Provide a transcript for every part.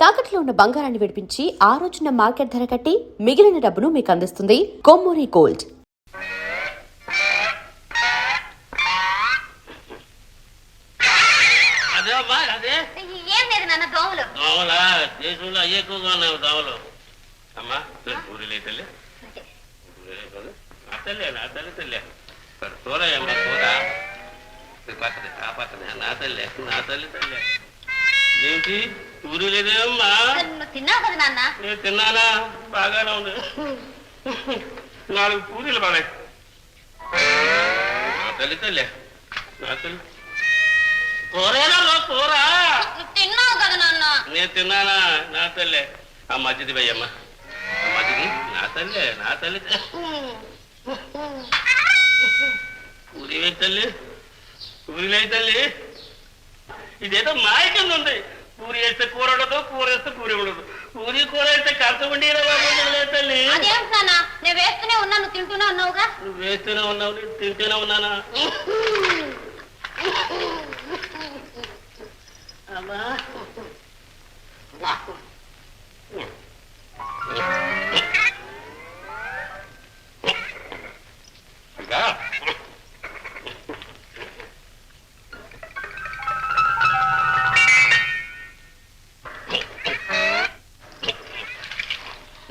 తాకట్లో ఉన్న బంగారాన్ని విడిపించి ఆ రోజున మార్కెట్ ధర కట్టి మిగిలిన డబ్బును మీకు అందిస్తుంది కొమ్మూరి గోల్డ్. అదే అమ్మా అదే. ఏం లేదు నాన్న దోమలు. దోమలా? దేశంలో అయ్యే ఎక్కువగా ఉన్నాయి దోమలు. అమ్మా పూరి తల్లి నా తల్లి నా తల్లి తల్లి. చూరయ్యమ్మా చూర పక్కన ఆ పక్కన నా తల్లి నా తల్లి తల్లి. ఏంటి? పూరి లేదేమ్మా తిన్నావు కదా నాన్న? నేను తిన్నానా? బాగానే ఉంది. నాలుగు పూరీలు పడాయి నా తల్లి తల్లి. నా తల్లి. కూరేనా కూర? నువ్వు తిన్నావు కదా నాన్న? నేను తిన్నానా? నా తల్లే. ఆ మధ్యది భయ్యమ్మ ఆ మధ్యది నా తల్లే నా తల్లి ఊరి వేయి తల్లి. ఊరి వేయి తల్లి. ఇదేదో మాయ కింద ఉంది. పూరి వేస్తే కూర ఉండదు కూర వేస్తే పూరి ఉండదు పూరి కూర వేస్తే కథ ఉండి తల్లి. నేను వేస్తూనే ఉన్నా నువ్వు తింటూనే ఉన్నావుగా? నువ్వు వేస్తూనే ఉన్నావు నేను తింటూనే ఉన్నానా? అమ్మా.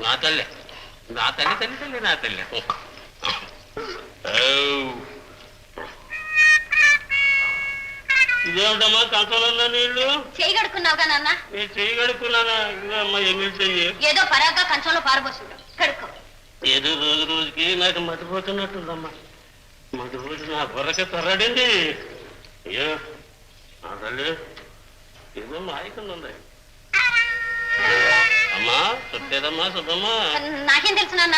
నా తల్లి. నా తల్లి తల్లి తల్లి నా తల్లి. ఇదేమిటమ్మా కంచంలో నీళ్ళు చేయి కడుక్కున్నావుగా నాన్న. నేను చెయ్యి కడుక్కున్నానా? ఇదిగో అమ్మా ఎంగిల్ చెయ్యి ఏదో పరాగ్గా కంచంలో పారబోసుంటావు కడుక్కో. ఏదో రోజు రోజుకి నాకు మతిపోతున్నట్టుందమ్మా. మతిపోతు నా బుర్రకి తొర్రడింది. అయ్యో నా తల్లి ఏదో మాయకుండా అమ్మా చుట్టేదమ్మా సుబ్బమ్మా. నాకేం తెలుసు నాన్న?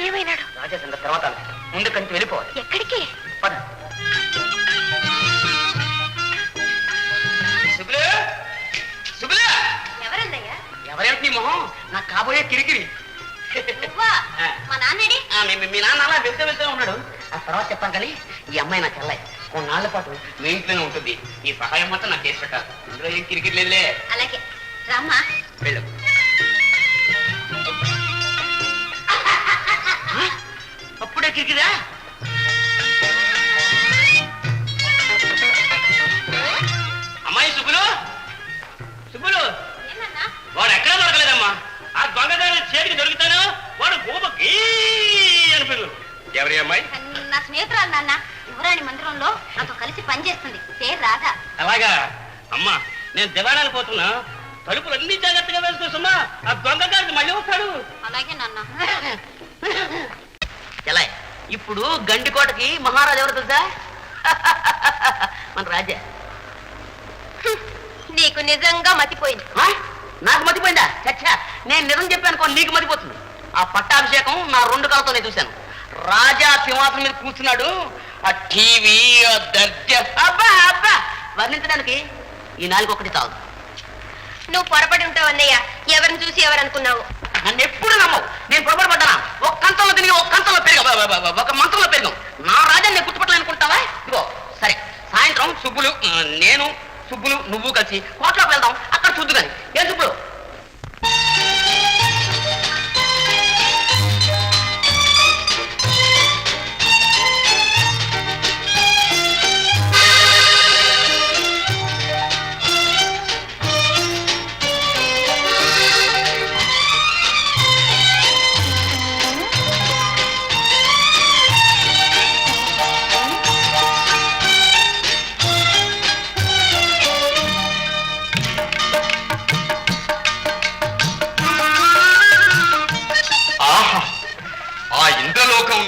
ఏమైనాడు? రాజా సంగతి తర్వాత ఆలోచిద్దాం. ముందు కంచి వెళ్ళిపోవాలి. ఎక్కడికి? పద. ఎవరేమిటి నీ మొహం? నాకు కాబోయే కిరికిరి. మా నాన్నడి? ఆ, మీ- నాన్న అలా వెళ్తూ వెళ్తూ ఉన్నాడు. ఆ తర్వాత చెప్పాను కానీ ఈ అమ్మాయి నా చెల్లాయి కొన్నాళ్ళ పాటు మీ ఇంట్లోనే ఉంటుంది. ఈ సహాయం మొత్తం నాకు చేసి పెట్టాలి. ఇందులో ఏం కిరికిరి లేదులే. అలాగే. రామ్మా. వెళ్ళు. అప్పుడే కిరికిరా అమ్మాయి సుబ్బులు? సుబ్బులు వాడు ఎక్కడా దొరకలేదమ్మా. ఆ దొంగదారి చేతికి దొరుకుతాను వాడు గోప గీ అని పిల్లలు ఎవరి అమ్మాయి? నా స్నేహితురాలు నాన్న. యువరాణి మందిరంలో నాతో కలిసి పనిచేస్తుంది పేరు రాధా. అలాగా? అమ్మా నేను దివాణాలు పోతున్నా. తలుపులు అన్ని జాగ్రత్తగా వేసుకోసమ్మా ఆ దొంగగారికి మళ్ళీ వస్తాడు. అలాగే నాన్న. ఇప్పుడు గండికోటకి మహారాజు ఎవరు తెలుసా? మన రాజా. నీకు నిజంగా మతిపోయింది. ఆ? నాకు మతిపోయిందా? చచ్చా. నేను నిజం చెప్పాను నీకు మతిపోతుంది. ఆ పట్టాభిషేకం నా రెండు కళ్ళతో నేను చూశాను. రాజా సింహాసనం మీద కూర్చున్నాడు. ఆ టీవీ ఆ దర్జ. అబ్బా అబ్బా! వర్ణించడానికి ఈ నాలుగు ఒకటి చాలు. నువ్వు పొరపడి ఉంటావు అన్నయ్య ఎవరిని చూసి ఎవరు అనుకున్నావు? నన్ను ఎప్పుడు నమ్మవు. నేను పొరపాటు పడ్డానా ఒక కంచంలో తిరిగి ఒక కంచంలో పెరిగా. ఒక మంత్రంలో పెరిగాం. నా రాజాన్ని నేను గుర్తుపట్టాలనుకుంటావా ఇదిగో సరే. సాయంత్రం సుబ్బులు నేను సుబ్బులు నువ్వు కలిసి కోట్లోకి వెళ్దాం. అక్కడ చూద్దు కానీ ఏం సుబ్బులు?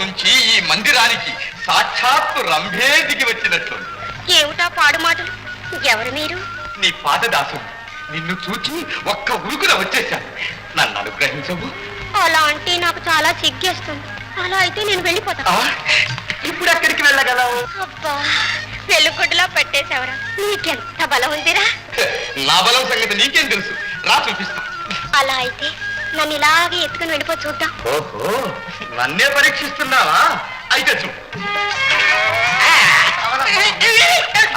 నుంచి ఈ మందిరానికి సాక్షాత్తు రంభే దిగి వచ్చినట్లుంది. ఏమిటా పాడు మాటలు? ఎవరు మీరు? నీ పాదదాసు నిన్ను చూచి ఒక్క ఉరుకున వచ్చేశాను. నన్ను అనుగ్రహించవు. అలా అంటే నాకు చాలా సిగ్గేస్తుంది. అలా అయితే నేను వెళ్ళిపోతాను ఆ, ఇప్పుడు ఎక్కడికి వెళ్ళగలవు? అబ్బా వెలుగుడ్డలా పెట్టేశావరా. నీకెంత బలం ఉందిరా? నా బలం సంగతి నీకేం తెలుసు? రా చూపిస్తా. అలా అయితే నన్ను ఇలాగే ఎత్తుకుని వెళ్ళిపో చూద్దాం ఓహో నన్నే పరీక్షిస్తున్నావా అయితే చూ ఇద్దరు.